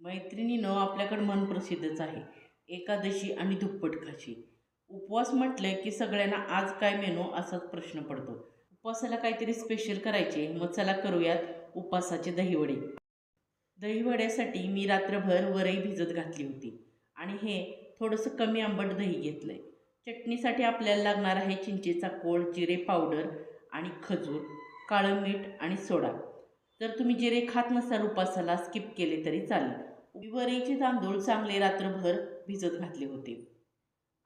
मैत्रिणीनं आपल्याकडं मन प्रसिद्धच आहे. एकादशी आणि दुप्पट खाशी उपवास म्हटलं की सगळ्यांना आज काय मेनू असाच प्रश्न पडतो. उपवासाला काहीतरी स्पेशल करायचे मग चला करूयात उपवासाचे दहीवडे. दहीवड्यासाठी मी रात्रभर वरई भिजत घातली होती आणि हे थोडंसं कमी आंबट दही घेतलं आहे चटणीसाठी आपल्याला लागणार आहे चिंचेचा कोळ जिरे पावडर आणि खजूर काळं मीठ आणि सोडा. जर तुम्ही जिरे खात नसाल उपासाला स्किप केले तरी चालेल. वरीचे तांदूळ चांगले रात्रभर भिजत घातले होते.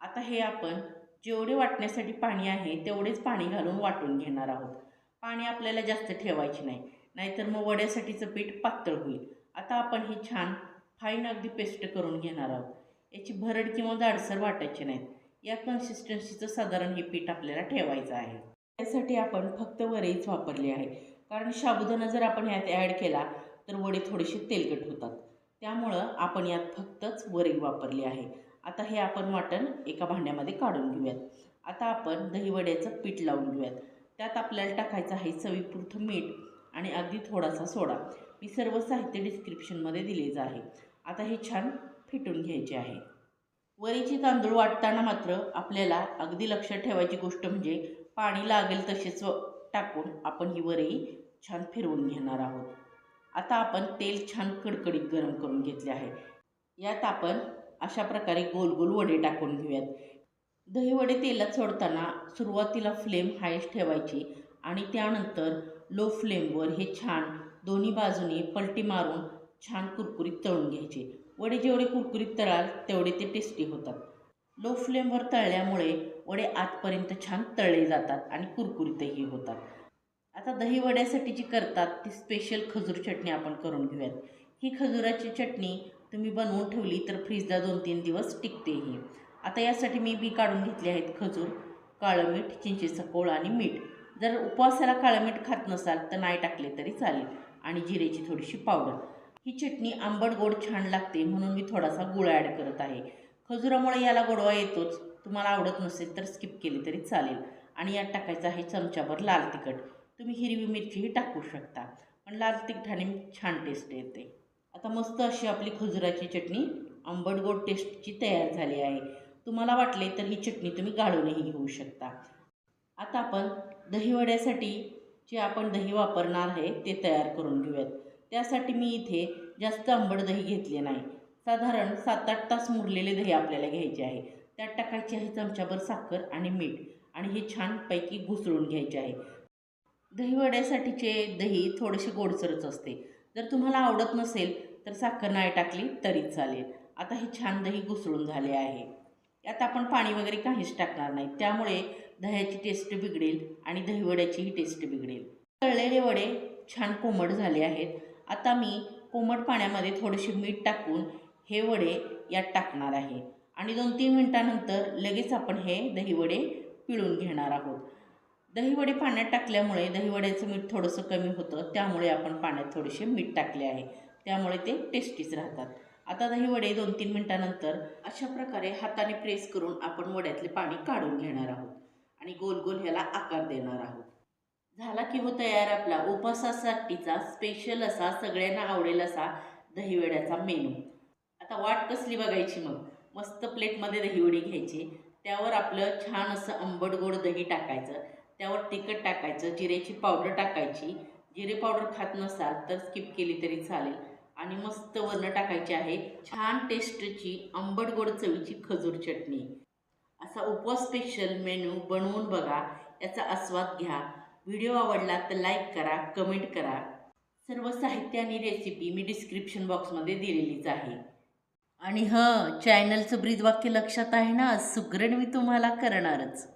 आता हे आपण जेवढे वाटण्यासाठी पाणी आहे तेवढेच पाणी घालून वाटून घेणार आहोत. पाणी आपल्याला जास्त ठेवायचे नाही नाहीतर मग वड्यासाठीचं पीठ पातळ होईल. आता आपण हे छान फाईन अगदी पेस्ट करून घेणार आहोत. याची भरड किंवा जाडसर वाटायची नाहीत. या कन्सिस्टन्सीचं साधारण हे पीठ आपल्याला ठेवायचं आहे. त्यासाठी आपण फक्त वरेच वापरली आहे. कारण साबुदाणा जर आपण ह्यात ॲड केला तर वडे थोडेसे तेलकट होतात. त्यामुळं आपण यात फक्तच वरई वापरली आहे. आता हे आपण वाटण एका भांड्यामध्ये काढून घेऊयात. आता आपण दहीवड्याचं पीठ लावून घेऊयात. त्यात आपल्याला टाकायचं आहे चवीपुरतं मीठ आणि अगदी थोडासा सोडा. मी सर्व साहित्य डिस्क्रिप्शनमध्ये दिलेच आहे. आता हे छान फिटून घ्यायचे आहे. वरीचे तांदूळ वाटताना मात्र आपल्याला अगदी लक्षात ठेवायची गोष्ट म्हणजे पाणी लागेल तसेच टाकून आपण ही वरई छान फिरवून घेणार आहोत. आता आपण तेल छान कडकडीत गरम करून घेतले आहे. यात आपण अशा प्रकारे गोल गोल वडे टाकून घेऊयात. दहीवडे तेलात सोडताना सुरुवातीला फ्लेम हायस्ट ठेवायची आणि त्यानंतर लो फ्लेमवर हे छान दोन्ही बाजूने पलटी मारून छान कुरकुरीत तळून घ्यायचे. वडे जेवढे कुरकुरीत तळाल तेवढे ते टेस्टी होतात. लो फ्लेमवर तळल्यामुळे वडे आतपर्यंत छान तळले जातात आणि कुरकुरीतही होतात. आता दहीवड्यासाठी जी करतात ती स्पेशल खजूर चटणी आपण करून घेऊयात. ही खजुराची चटणी तुम्ही बनवून ठेवली तर फ्रीजला दोन तीन दिवस टिकते ही. आता यासाठी मी बी काढून घेतले आहेत खजूर काळं मीठ चिंचेचा कोळ आणि मीठ. जर उपवासाला काळं मीठ खात नसाल तर नाही टाकले तरी चालेल. आणि जिरेची थोडीशी पावडर. ही चटणी आंबट गोड छान लागते म्हणून मी थोडासा गुळ ॲड करत आहे. खजुरामुळे याला गोडवा येतोच. तुम्हाला आवडत नसेल तर स्किप केली तरी चालेल. आणि यात टाकायचं आहे चमच्याभर लाल तिखट. तुम्ही हिरवी मिरचीही टाकू शकता. पण लाल तिखटाने छान टेस्ट येते. आता मस्त अशी आपली खजुराची चटणी आंबट गोड टेस्टची तयार झाली आहे. तुम्हाला वाटले तर ही चटणी तुम्ही गाळूनही घेऊ शकता. आता आपण दहीवड्यासाठी जे आपण दही वापरणार आहे ते तयार करून घेऊयात. त्यासाठी मी इथे जास्त आंबट दही घेतले नाही. साधारण सात आठ तास मुरलेले दही आपल्याला घ्यायचे आहे. त्यात टाकायची आहे चमच्याभर साखर आणि मीठ आणि हे छानपैकी घुसळून घ्यायचे आहे. दहीवड्यासाठीचे दही थोडेसे गोडसरच असते. जर तुम्हाला आवडत नसेल तर साखर नाही टाकली तरी चालेल. आता हे छान दही घुसळून झाले आहे. यात आपण पाणी वगैरे काहीच टाकणार नाही. त्यामुळे दह्याची टेस्ट बिघडेल आणि दहीवड्याचीही टेस्ट बिघडेल. तळलेले वडे छान कोमट झाले आहेत. आता मी कोमट पाण्यामध्ये थोडेसे मीठ टाकून हे वडे यात टाकणार आहे. आणि दोन तीन मिनटानंतर लगेच आपण हे दहीवडे पिळून घेणार आहोत. दहीवडे पाण्यात टाकल्यामुळे दहीवड्याचं मीठ थोडंसं कमी होतं त्यामुळे आपण पाण्यात थोडेसे मीठ टाकले आहे. त्यामुळे ते टेस्टीच राहतात. आता दहीवडे दोन तीन मिनटानंतर अशा प्रकारे हाताने प्रेस करून आपण वड्यातले पाणी काढून घेणार आहोत. आणि गोल गोल ह्याला आकार देणार आहोत. झाला की हो तयार आपला उपवासासाठीचा स्पेशल असा सगळ्यांना आवडेल असा दहीवड्याचा मेनू आता वाट कसली बघायची मग? मस्त प्लेटमध्ये दहीवडी घ्यायची. त्यावर आपलं छान असं आंबट गोड दही टाकायचं. त्यावर तिखट टाकायचं जिरेची पावडर टाकायची. जिरे पावडर खात नसाल तर स्किप केली तरी चालेल. आणि मस्त वर्ण टाकायची आहे छान टेस्टची आंबट गोड चवीची खजूर चटणी. असा उपवास स्पेशल मेनू बनवून बघा याचा आस्वाद घ्या. व्हिडिओ आवडला तर लाईक करा कमेंट करा. सर्व साहित्य आणि रेसिपी मी डिस्क्रिप्शन बॉक्समध्ये दिलेलीच आहे. आणि हं चॅनलचं ब्रीदवाक्य लक्षात आहे ना? सुगरण मी तुम्हाला करणारच.